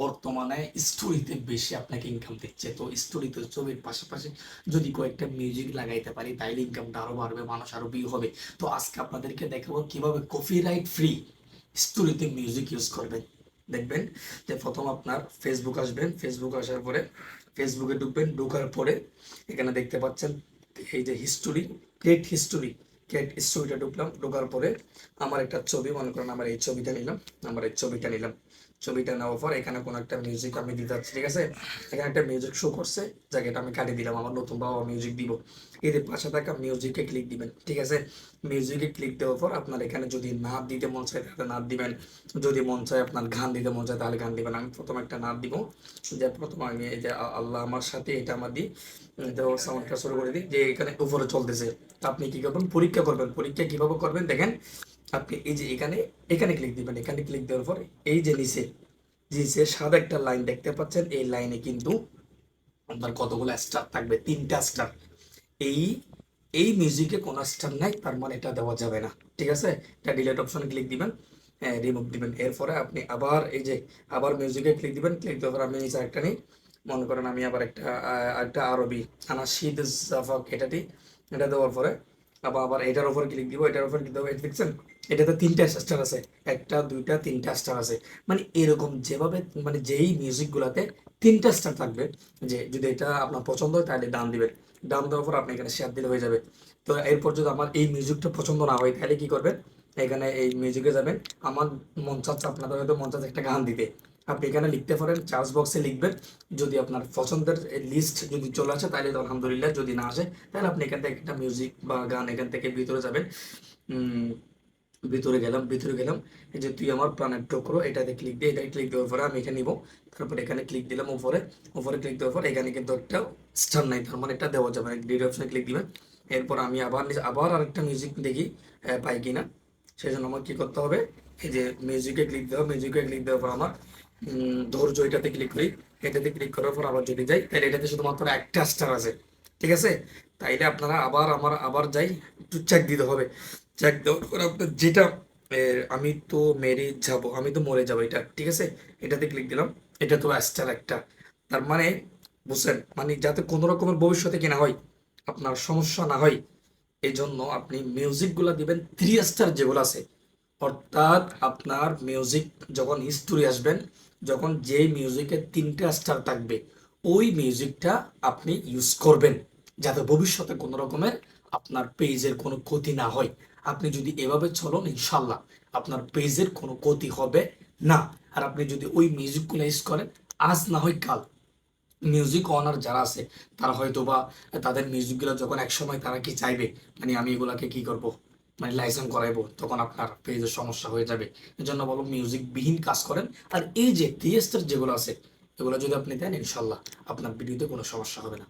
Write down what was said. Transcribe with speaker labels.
Speaker 1: বর্তমানে স্টোরিতে বেশি আপনাকে ইনকাম দিচ্ছে। তো স্টোরিতে ছবির পাশাপাশি যদি কয়েকটা মিউজিক লাগাইতে পারি, তাইলে ইনকামটা আরও বাড়বে, মানুষ আরও ভিউ হবে। তো আজকে আপনাদেরকে দেখাবো কীভাবে কপিরাইট ফ্রি স্টোরিতে মিউজিক ইউজ করবেন। দেখবেন যে প্রথম আপনার ফেসবুক আসবেন ফেসবুক আসার পরে ফেসবুকে ঢুকবেন, ঢোকার পরে এখানে দেখতে পাচ্ছেন এই যে হিস্টোরি ক্রিয়েট হিস্টোরি ক্রিয়েট হিস্টোরিটা ঢুকলাম। ঢোকার পরে আমার একটা ছবি, মনে করেন আমার এই ছবিটা নিলাম, আমার এই ছবিটা নিলাম। ছবিটা নেওয়ার পর এখানে কোনো একটা মিউজিক আমি দিতে যাচ্ছি, ঠিক আছে? এখানে একটা মিউজিক শো করছে, যাকে এটা আমি কাটিয়ে দিলাম, আমার নতুন বাবা মিউজিক দিব। যে পাশে থাকা মিউজিকে ক্লিক দিবেন, ঠিক আছে? মিউজিকে ক্লিক দেওয়ার পর আপনার এখানে যদি নাচ দিতে মন চায়, তাহলে নাচ দিবেন। যদি মন চায় আপনার গান দিতে মন চায়, তাহলে গান দিবেন। আমি প্রথম একটা নাচ দিব যে প্রথম আমি এই যে আল্লাহ আমার সাথে এটা আমার দিই তো সাউন্ডটা শুরু করে দিই, যে এখানে উপরে চলতেছে। আপনি কি করবেন? পরীক্ষা করবেন। পরীক্ষা কীভাবে করবেন? দেখেন আপনি এই যে এখানে এখানে ক্লিক দিবেন। এখানে ক্লিক দেওয়ার পর এই যে নিচে নিচে সাদা একটা লাইন দেখতে পাচ্ছেন। এই লাইনে কিন্তু আপনার কতগুলো স্টার থাকবে? তিনটা স্টার এই এই মিউজিকে কোনো স্টার নাই, তার মানে এটা দেওয়া যাবে না। ঠিক আছে? এটা ডিলেট অপশনে ক্লিক দিবেন। হ্যাঁ রিমুভ দিবেন। এরপরে আপনি আবার এই যে, আবার মিউজিকে ক্লিক দিবেন। ক্লিক দেওয়ার পর আমি নিচে একটা নিই মনে করেন আমি আবার একটা একটা আরবি আনা শীত জাফাক এটা দিই এটা দেওয়ার পরে আবার আবার এটার উপর ক্লিক দিব, এটার উপর ক্লিক দেবো দেখছেন? এটাতে তিনটা স্টার আছে, একটা, দুইটা, তিনটা স্টার আছে। মানে এরকম যেভাবে মানে যেই মিউজিকগুলোতে তিনটা স্টার থাকবে, যে যদি এটা আপনার পছন্দ হয়, তাহলে ডান দিবেন। ডান দেওয়ার পর আপনি এখানে শেয়ার দিলে হয়ে যাবে। তো এরপর যদি আমার এই মিউজিকটা পছন্দ না হয়, তাহলে কি করবেন? এখানে এই মিউজিকে যাবেন। আমার মন চাচ্ছে আপনাদের হয়তো মন চাচ্ছে একটা গান দিতে। আপনি এখানে লিখতে পারেন চার্জ বক্সে লিখবেন। যদি আপনার পছন্দের লিস্ট যদি চলে আসে তাহলে তো আলহামদুলিল্লাহ যদি না আসে তাহলে আপনি এখান থেকে একটা মিউজিক বা গান এখান থেকে ভিতরে যাবেন। ভিতরে গেলাম ভিতরে গেলাম। এই যে তুই আমার প্রাণের টুকরো, এটাতে ক্লিক দিয়ে এটা ক্লিক দেওয়ার পরে আমি এখানে নিব। তারপর এখানে ক্লিক দিলাম উপরে। উপরে ক্লিক দেওয়ার পর এখানে কিন্তু একটা স্টার নাই, তার মানে এটা দেওয়া যাবে না। ডিড অপশনে ক্লিক দিবেন। এরপর আমি আবার আবার আরেকটা মিউজিক দেখি পাই কিনা। সেই জন্য আমার কি করতে হবে, এই যে মিউজিকে ক্লিক দেওয়া মিউজিকে ক্লিক দেওয়ার পর আমার ধৈর্য এটাতে ক্লিক করি। এটাতে ক্লিক করার পর আবার যদি যাই, তাহলে এটাতে শুধুমাত্র একটা স্টার আছে। ঠিক আছে? তাইলে আপনারা আবার আমার, আবার যাই, একটু চেক দিতে হবে। চেক দেওয়ার পর আপনার যেটা আমি তো মেরে যাব, আমি তো মরে যাব এটা, ঠিক আছে? এটাতে ক্লিক দিলাম, এটা তো স্টার একটা। তার মানে বুঝছেন? মানে যাতে কোনো রকমের ভবিষ্যতে কেনা হয়, আপনার সমস্যা না হয় এই জন্য আপনি মিউজিকগুলো দিবেন থ্রি স্টার যেগুলো আছে। অর্থাৎ আপনার মিউজিক যখন হিস্টোরি আসবেন যখন যে মিউজিকে তিনটা স্টার থাকবে, ওই মিউজিকটা আপনি ইউজ করবেন যাতে ভবিষ্যতে কোনো রকমের আপনার পেজের কোনো ক্ষতি না হয়। আপনি যদি এভাবে চলুন ইনশাল্লাহ আপনার পেজের কোনো ক্ষতি হবে না। আর আপনি যদি ওই মিউজিকগুলো ইউজ করেন, আজ না হয় কাল। মিউজিক অনার যারা আছে, তারা হয়তো বা তাদের মিউজিকগুলো যখন একসময় তারা কি চাইবে? মানে আমি এগুলাকে কি করব? মানে লাইসেন্স করাইবো, তখন আপনার পেজের সমস্যা হয়ে যাবে। এই জন্য বলো মিউজিক বিহীন কাজ করেন। আর এই যে টিএস্টার যেগুলো আছে, এগুলো যদি আপনি দেন, ইনশাল্লাহ আপনার ভিডিওতে কোনো সমস্যা হবে না।